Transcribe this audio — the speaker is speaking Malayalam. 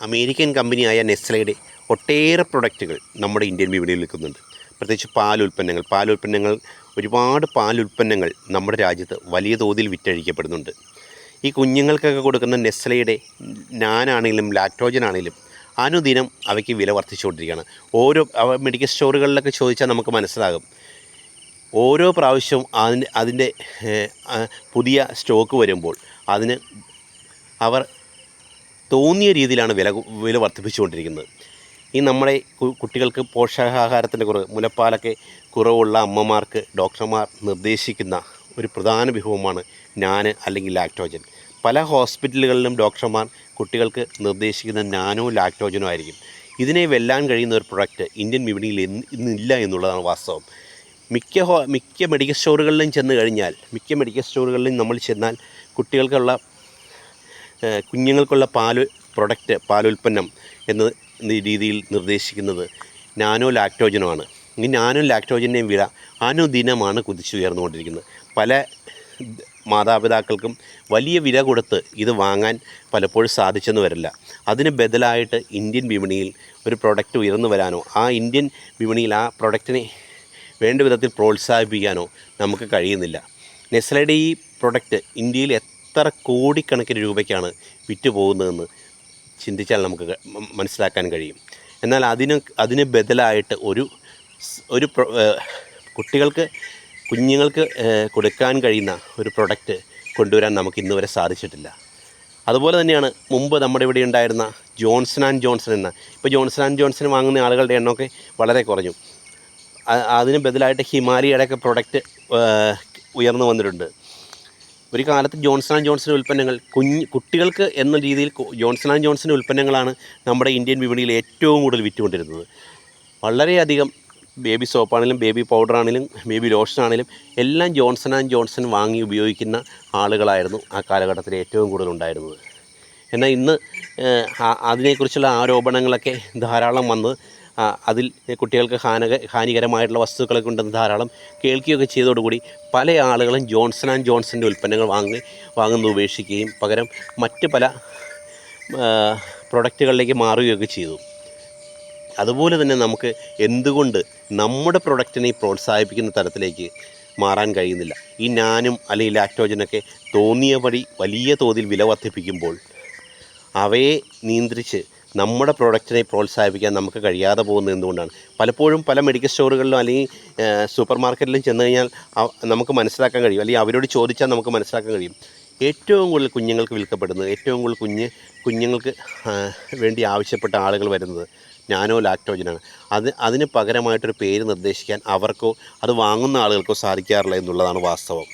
അമേരിക്കൻ കമ്പനിയായ നെസ്ലയുടെ ഒട്ടേറെ പ്രൊഡക്റ്റുകൾ നമ്മുടെ ഇന്ത്യൻ വിപണിയിൽ നിൽക്കുന്നുണ്ട്. പ്രത്യേകിച്ച് പാൽ ഉൽപ്പന്നങ്ങൾ. പാൽ ഉൽപ്പന്നങ്ങൾ ഒരുപാട് പാൽ ഉൽപ്പന്നങ്ങൾ നമ്മുടെ രാജ്യത്ത് വലിയ തോതിൽ വിറ്റഴിക്കപ്പെടുന്നുണ്ട്. ഈ കുഞ്ഞുങ്ങൾക്കൊക്കെ കൊടുക്കുന്ന നെസ്ലയുടെ നാനാണെങ്കിലും ലാക്ടോജൻ ആണെങ്കിലും അനുദിനം അവയ്ക്ക് വില വർദ്ധിച്ചുകൊണ്ടിരിക്കുകയാണ്. ഓരോ മെഡിക്കൽ സ്റ്റോറുകളിലൊക്കെ ചോദിച്ചാൽ നമുക്ക് മനസ്സിലാകും. ഓരോ പ്രാവശ്യവും അതിന്റെ അതിന്റെ പുതിയ സ്റ്റോക്ക് വരുമ്പോൾ അതിന് അവർ തോന്നിയ രീതിയിലാണ് വില വില വർദ്ധിപ്പിച്ചുകൊണ്ടിരിക്കുന്നത്. ഈ നമ്മുടെ കുട്ടികൾക്ക് പോഷകാഹാരത്തിന്റെ കുറവ് മുലപ്പാലൊക്കെ കുറവുള്ള അമ്മമാർക്ക് ഡോക്ടർമാർ നിർദ്ദേശിക്കുന്ന ഒരു പ്രധാന വിഭവമാണ് നാന് അല്ലെങ്കിൽ ലാക്ടോജൻ. പല ഹോസ്പിറ്റലുകളിലും ഡോക്ടർമാർ കുട്ടികൾക്ക് നിർദ്ദേശിക്കുന്ന നാനോ ലാക്ടോജനോ ആയിരിക്കും. ഇതിനെ വെല്ലാൻ കഴിയുന്ന ഒരു പ്രൊഡക്റ്റ് ഇന്ത്യൻ വിപണിയിൽ ഇന്ന് ഇന്നില്ല എന്നുള്ളതാണ് വാസ്തവം. മിക്ക ഹോ മിക്ക മെഡിക്കൽ സ്റ്റോറുകളിലും ചെന്ന് കഴിഞ്ഞാൽ മിക്ക മെഡിക്കൽ സ്റ്റോറുകളിലും നമ്മൾ ചെന്നാൽ കുട്ടികൾക്കുള്ള കുഞ്ഞുങ്ങൾക്കുള്ള പാൽ പ്രൊഡക്റ്റ് പാലുൽപ്പന്നം എന്ന രീതിയിൽ നിർദ്ദേശിക്കുന്നത് നാനോ ലാക്ടോജനുമാണ്. ഈ നാനോ ലാക്ടോജന്റെയും വില അനുദിനമാണ് കുതിച്ചുയർന്നുകൊണ്ടിരിക്കുന്നത് പല മാതാപിതാക്കൾക്കും വലിയ വില കൊടുത്ത് ഇത് വാങ്ങാൻ പലപ്പോഴും സാധിച്ചെന്ന് വരില്ല. അതിന് ബദലായിട്ട് ഇന്ത്യൻ വിപണിയിൽ ഒരു പ്രൊഡക്റ്റ് ഉയർന്നു വരാനോ ആ ഇന്ത്യൻ വിപണിയിൽ ആ പ്രൊഡക്റ്റിനെ വേണ്ട വിധത്തിൽ പ്രോത്സാഹിപ്പിക്കാനോ നമുക്ക് കഴിയുന്നില്ല. നെസ്ലയുടെ ഈ പ്രൊഡക്റ്റ് ഇന്ത്യയിൽ എത്ര കോടിക്കണക്കിന് രൂപയ്ക്കാണ് വിറ്റ് പോകുന്നതെന്ന് ചിന്തിച്ചാൽ നമുക്ക് മനസ്സിലാക്കാൻ കഴിയും. എന്നാൽ അതിന് അതിന് ബദലായിട്ട് ഒരു ഒരു കുട്ടികൾക്ക് കുഞ്ഞുങ്ങൾക്ക് കൊടുക്കാൻ കഴിയുന്ന ഒരു പ്രൊഡക്റ്റ് കൊണ്ടുവരാൻ നമുക്ക് ഇന്ന് വരെ സാധിച്ചിട്ടില്ല. അതുപോലെ തന്നെയാണ് മുമ്പ് നമ്മുടെ ഇവിടെ ഉണ്ടായിരുന്ന ജോൺസൺ ആൻഡ് ജോൺസൺ എന്ന ഇപ്പോൾ ജോൺസൺ ആൻഡ് ജോൺസൺ വാങ്ങുന്ന ആളുകളുടെ എണ്ണമൊക്കെ വളരെ കുറഞ്ഞു. അതിന് ബദലായിട്ട് ഹിമാലയയുടെ ഒക്കെ പ്രൊഡക്റ്റ് ഉയർന്നു വന്നിട്ടുണ്ട്. ഒരു കാലത്ത് ജോൺസൺ ആൻഡ് ജോൺസൺ ഉൽപ്പന്നങ്ങൾ കുഞ്ഞ് കുട്ടികൾക്ക് എന്ന രീതിയിൽ ജോൺസൺ ആൻഡ് ജോൺസൺ ഉൽപ്പന്നങ്ങളാണ് നമ്മുടെ ഇന്ത്യൻ വിപണിയിൽ ഏറ്റവും കൂടുതൽ വിറ്റുകൊണ്ടിരുന്നത്. വളരെയധികം ബേബി സോപ്പാണെങ്കിലും ബേബി പൗഡർ ആണെങ്കിലും ബേബി ലോഷൻ ആണെങ്കിലും എല്ലാം ജോൺസൺ ആൻഡ് ജോൺസൺ വാങ്ങി ഉപയോഗിക്കുന്ന ആളുകളായിരുന്നു ആ കാലഘട്ടത്തിൽ ഏറ്റവും കൂടുതൽ ഉണ്ടായിരുന്നത്. എന്നാൽ ഇന്ന് അതിനെക്കുറിച്ചുള്ള ആരോപണങ്ങളൊക്കെ ധാരാളം വന്ന് അതിൽ കുട്ടികൾക്ക് ഹാനക ഹാനികരമായിട്ടുള്ള വസ്തുക്കളൊക്കെ ഉണ്ടെന്ന് ധാരാളം കേൾക്കുകയൊക്കെ ചെയ്തതോടുകൂടി പല ആളുകളും ജോൺസൺ ആൻഡ് ജോൺസന്റെ ഉൽപ്പന്നങ്ങൾ വാങ്ങി വാങ്ങുന്നത് ഉപേക്ഷിക്കുകയും പകരം മറ്റ് പല പ്രൊഡക്റ്റുകളിലേക്ക് മാറുകയൊക്കെ ചെയ്തു. അതുപോലെ തന്നെ നമുക്ക് എന്തുകൊണ്ട് നമ്മുടെ പ്രൊഡക്റ്റിനെ പ്രോത്സാഹിപ്പിക്കുന്ന തരത്തിലേക്ക് മാറാൻ കഴിയുന്നില്ല. ഈ നാനും അല്ലെങ്കിൽ ലാക്ടോജനൊക്കെ തോന്നിയ വഴി വലിയ തോതിൽ വില വർദ്ധിപ്പിക്കുമ്പോൾ അവയെ നിയന്ത്രിച്ച് നമ്മുടെ പ്രോഡക്റ്റിനെ പ്രോത്സാഹിപ്പിക്കാൻ നമുക്ക് കഴിയാതെ പോകുന്നത് എന്തുകൊണ്ടാണ്? പലപ്പോഴും പല മെഡിക്കൽ സ്റ്റോറുകളിലും അല്ലെങ്കിൽ സൂപ്പർ മാർക്കറ്റിലും ചെന്ന് കഴിഞ്ഞാൽ നമുക്ക് മനസ്സിലാക്കാൻ കഴിയും. അല്ലെങ്കിൽ അവരോട് ചോദിച്ചാൽ നമുക്ക് മനസ്സിലാക്കാൻ കഴിയും. ഏറ്റവും കൂടുതൽ കുഞ്ഞുങ്ങൾക്ക് വിൽക്കപ്പെടുന്നത് ഏറ്റവും കൂടുതൽ കുഞ്ഞ് കുഞ്ഞുങ്ങൾക്ക് വേണ്ടി ആവശ്യപ്പെട്ട ആളുകൾ വരുന്നത് നാനോ ലാക്ടോജനാണ്. അത് അതിന് പകരമായിട്ടൊരു പേര് നിർദ്ദേശിക്കാൻ അവർക്കോ അത് വാങ്ങുന്ന ആളുകൾക്കോ സാധിക്കാറില്ല എന്നുള്ളതാണ് വാസ്തവം.